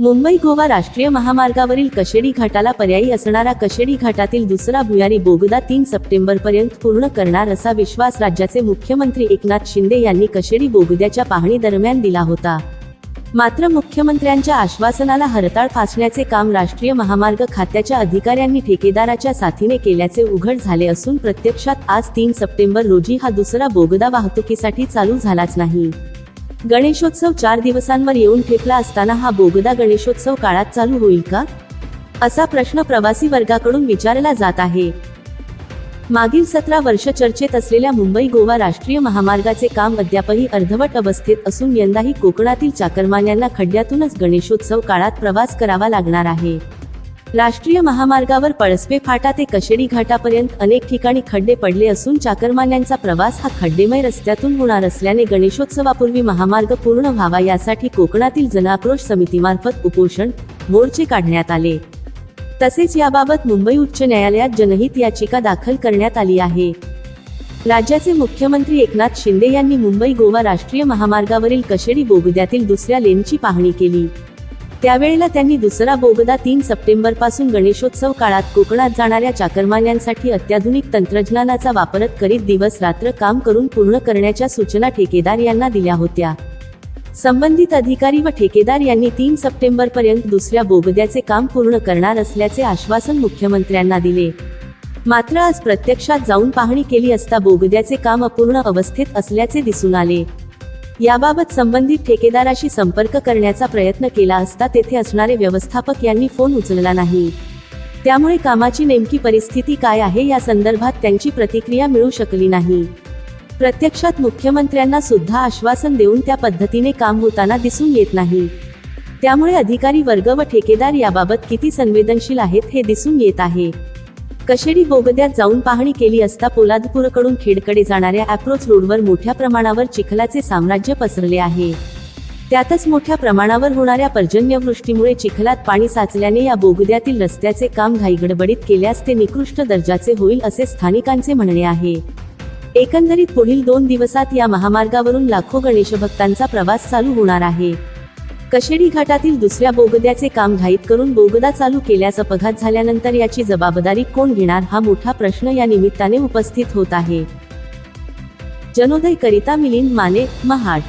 मुंबई गोवा राष्ट्रीय महामार्गावरील कशेडी घाटाला पर्यायी असणारा कशेडी घाटातील दुसरा भुयारी बोगदा तीन सप्टेंबर पर्यंत पूर्ण करणार असा विश्वास राज्याचे मुख्यमंत्री एकनाथ शिंदे यांनी कशेडी बोगद्याच्या पाहणी दरम्यान दिला होता. मात्र मुख्यमंत्र्यांच्या आश्वासनाला हरताळ फासण्याचे काम राष्ट्रीय महामार्ग खात्याच्या अधिकाऱ्यांनी ठेकेदाराच्या साथीने केल्याचे उघड झाले असून प्रत्यक्षात आज तीन सप्टेंबर रोजी हा दुसरा बोगदा वाहतुकीसाठी चालू झालाच नाही. गणेशोत्सव चार दिवसांवर येऊन ठेपला असताना हा बोगदा गणेशोत्सव काळात चालू होईल का? असा प्रश्न प्रवासी वर्गाकडून विचारला जात आहे. मागील सतरा वर्ष चर्चेत असलेल्या मुंबई गोवा राष्ट्रीय महामार्गाचे काम अद्यापही अर्धवट अवस्थेत असून यंदाही कोकणातील चाकरमान्यांना खड्ड्यातूनच गणेशोत्सव काळात प्रवास करावा लागणार आहे. राष्ट्रीय महामार्गावर पळसवे फाटा ते कशेडी घाटापर्यंत अनेक ठिकाणी खड्डे पडले असून चाकरमान्यांचा प्रवास हा खड्डेमय रस्त्यातून होणार असल्याने गणेशोत्सवापूर्वी महामार्ग पूर्ण व्हावा यासाठी कोकणातील जनाक्रोश समितीमार्फत उपोषण मोर्चे काढण्यात आले. तसेच याबाबत मुंबई उच्च न्यायालयात जनहित याचिका दाखल करण्यात आली आहे. राज्याचे मुख्यमंत्री एकनाथ शिंदे यांनी मुंबई गोवा राष्ट्रीय महामार्गावरील कशेडी बोगद्यातील दुसऱ्या लेनची पाहणी केली. त्यावेळेला त्यांनी दुसरा बोगदा तीन सप्टेंबरपासून गणेशोत्सव काळात कोकणात जाणाऱ्या चाकरमान्यांसाठी अत्याधुनिक तंत्रज्ञानाचा वापर करीत दिवस रात्र काम करून पूर्ण करण्याच्या सूचना ठेकेदार यांना दिल्या होत्या. संबंधित अधिकारी व ठेकेदार यांनी तीन सप्टेंबर पर्यंत दुसऱ्या बोगद्याचे काम पूर्ण करणार असल्याचे आश्वासन मुख्यमंत्र्यांना दिले. मात्र आज प्रत्यक्षात जाऊन पाहणी केली असता बोगद्याचे काम अपूर्ण अवस्थेत असल्याचे दिसून आले. याबाबत संबंधित ठेकेदाराशी संपर्क करण्याचा प्रयत्न केला असता तेथे असणारे व्यवस्थापक यांनी फोन उचलला नाही. त्यामुळे कामाची नेमकी परिस्थिती काय आहे या संदर्भात त्यांची प्रतिक्रिया मिळू शकली नाही. प्रत्यक्षात मुख्यमंत्र्यांना सुद्धा आश्वासन देऊन त्या पद्धतीने काम होताना दिसून येत नाही. त्यामुळे अधिकारी वर्ग व ठेकेदार याबाबत किती संवेदनशील आहेत हे दिसून येत आहे. कशेडी बोगद्यात जाऊन पाहणी केली असता पोलादपूरकडून खेडकडे जाणाऱ्या अप्रोच रोडवर मोठ्या प्रमाणावर चिखलाचे साम्राज्य पसरले आहे. त्यातच मोठ्या प्रमाणावर होणाऱ्या पर्जन्यवृष्टीमुळे चिखलात पाणी साचल्याने या बोगद्यातील रस्त्याचे काम घाईगडबडीत केल्यास ते निकृष्ट दर्जाचे होईल असे स्थानिकांचे म्हणणे आहे. एकंदरीत पुढील दोन दिवसात या महामार्गावरून लाखो गणेशभक्तांचा प्रवास चालू होणार आहे. कशेडी घाटातील दुसऱ्या बोगद्याचे काम घाईत करून बोगदा चालू केल्यास अपघात झाल्यानंतर याची जबाबदारी कोण घेणार हा मोठा प्रश्न या निमित्ताने उपस्थित होत आहे. जनोदय करिता मिलिंद माने महाड.